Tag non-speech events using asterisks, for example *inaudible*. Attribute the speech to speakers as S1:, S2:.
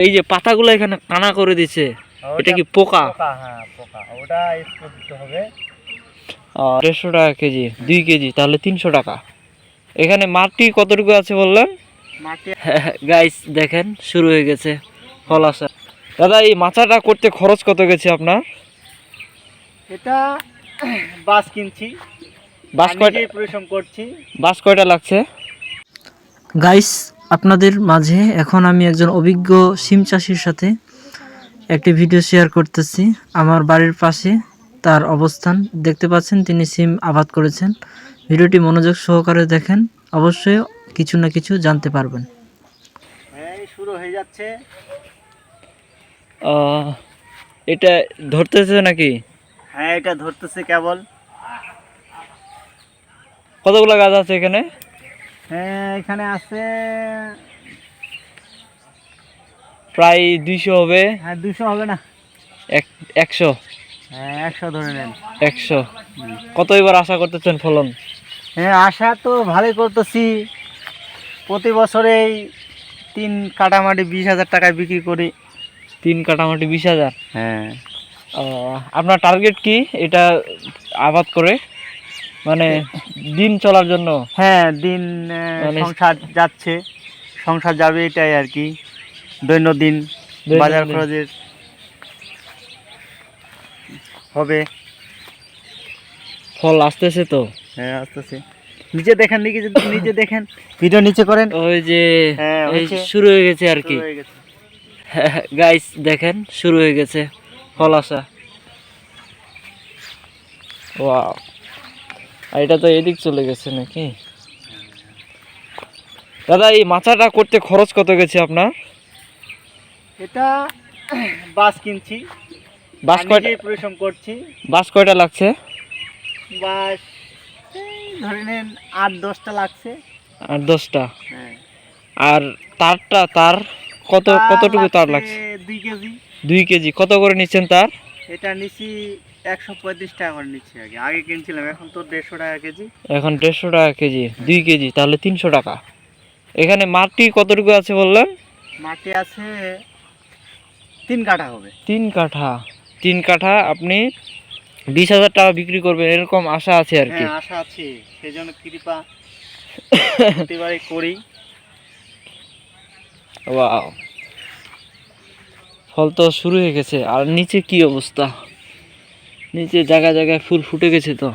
S1: এই যে পাতাগুলো এখানে কানা করে দিছে এটা কি পোকা?
S2: হ্যাঁ পোকা। ওটা স্প্রে দিতে হবে।
S1: দেড়শো টাকা কেজি দুই কেজি তাহলে তিনশো টাকা। এখানে মাটি কতটুকু আছে বললেন? গাইস *laughs* দেখেন শুরু হয়ে গেছে ফল আসা। দাদা এই মাচাটা করতে খরচ কত গেছে আপনার?
S2: এটা *clears throat* বাস কিনছি।
S1: বাস কয়টা
S2: পরিশ্রম করছি।
S1: বাস কয়টা লাগছে? গাইস আপনাদের মাঝে এখন আমি একজন অভিজ্ঞ সিম চাষির সাথে একটি ভিডিও শেয়ার করতেছি। আমার বাড়ির পাশে তার অবস্থান। দেখতে পাচ্ছেন তিনি সিম আবাদ করেছেন। ভিডিওটি মনোযোগ সহকারে দেখেন। অবশ্যই কিছু না কিছু জানতে পারবেন।
S2: হ্যাঁ এই শুরু হয়ে যাচ্ছে।
S1: এটা ধরতেছে নাকি?
S2: হ্যাঁ এটা ধরতেছে কেবল।
S1: কতগুলো গাছ আছে এখানে?
S2: এখানে আছে
S1: প্রায় দুইশো হবে।
S2: হ্যাঁ দুশো হবে না।
S1: একশো।
S2: হ্যাঁ একশো ধরে নেন।
S1: একশো। কত এবার আশা করতেছেন ফলন?
S2: হ্যাঁ আশা তো ভালোই করতেছি। প্রতি বছরেই তিন কাটামাটি বিশ হাজার টাকায় বিক্রি করি।
S1: তিন কাটামাটি বিশ হাজার?
S2: হ্যাঁ।
S1: আপনার টার্গেট কি? এটা আবাদ করে? মানে দিন চলার জন্য?
S2: হ্যাঁ দিন
S1: মানে-
S2: সংসার যাচ্ছে। সংসার যাবে এটাই আর কি। দৈনন্দিন বাজার খরচের হবে।
S1: ফল আসতেছে তো।
S2: হ্যাঁ আসতেছে। নিচে দেখেন নিচে *coughs* নিচে দেখেন ভিডিও নিচে করেন।
S1: ওই যে
S2: হ্যাঁ,
S1: এই শুরু হয়ে গেছে আর কি।
S2: হয়ে
S1: গাইস *laughs* দেখেন শুরু হয়ে গেছে। ফল আসা। ওয়াও আর এটা তো এদিক চলে গেছে নাকি? দাদা এই মাচাটা করতে খরচ কত গেছে আপনার?
S2: এটা বাস কিনছি।
S1: বাস কয়টা?
S2: পরিশ্রম করছি।
S1: বাস কয়টা লাগছে?
S2: বাস ধরে নেন আট দশটা লাগছে।
S1: আর দশটা?
S2: হ্যাঁ।
S1: আর তারটা তার কত কতটুকু তার লাগছে?
S2: দুই কেজি।
S1: দুই কেজি। কত করে নিচ্ছেন তার?
S2: এটা নিচ্ছি একশো পঁয়ত্রিশ টাকা করে নিচ্ছি আগে। আগে কিনছিলাম এখন তো দেড়শো টাকা কেজি।
S1: এখন দেড়শো টাকা কেজি দুই কেজি তাহলে তিনশো টাকা। এখানে মাটি কতটুকু আছে বললেন?
S2: মাটি আছে তিন কাঠা হবে।
S1: তিন কাঠা। তিন কাঠা আপনি বিশ হাজার টাকা বিক্রি করবেন এরকম আশা আছে আর কি।
S2: হ্যাঁ আশা আছে। সেই জন্য কৃপা *coughs* করি।
S1: ওয়াও। ফল তো শুরু হয়ে গেছে। আর নিচে কি অবস্থা? নিচে জায়গায় জায়গায় ফুল ফুটে গেছে তো।